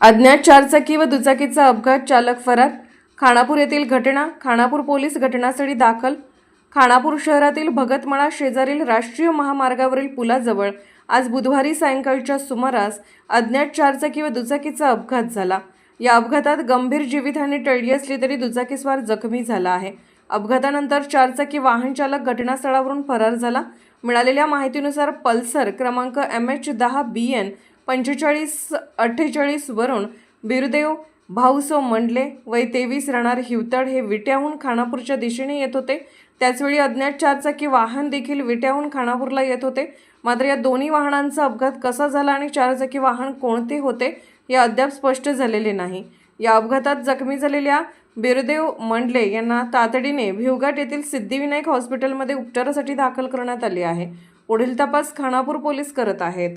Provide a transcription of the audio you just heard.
अज्ञात चारचाकी व दुचाकीचा अपघात चालक फरार खानापूर येथील घटना खानापूर पोलीस घटनास्थळी दाखल खानापूर शहरातील भगतमळा शेजारील राष्ट्रीय महामार्गावरील पुलाजवळ आज बुधवारी सायंकाळच्या सुमारास अज्ञात चारचाकी व दुचाकीचा अपघात झाला. या अपघातात गंभीर जीवितहानी टळली असली तरी दुचाकीस्वार जखमी झाला आहे. अपघातानंतर चारचाकी वाहन चालक घटनास्थळावरून फरार झाला. मिळालेल्या माहितीनुसार पल्सर क्रमांक एम एच दहा बी एन पंचेचाळीस अठ्ठेचाळीसवरून बिरदेव भाऊसो मंडले वय तेवीस राहणार हिवतड हे विट्याहून खानापूरच्या दिशेने येत होते. त्याचवेळी अज्ञात चारचाकी वाहन देखील विट्याहून खानापूरला येत होते. मात्र या दोन्ही वाहनांचा अपघात कसा झाला आणि चारचाकी वाहन कोणते होते हे अद्याप स्पष्ट झालेले नाही. या अपघातात जखमी झालेल्या बिरदेव मंडले यांना तातडीने भिवघाट येथील सिद्धिविनायक हॉस्पिटलमध्ये उपचारासाठी दाखल करण्यात आले आहे. पुढील तपास खानापूर पोलीस करत आहेत.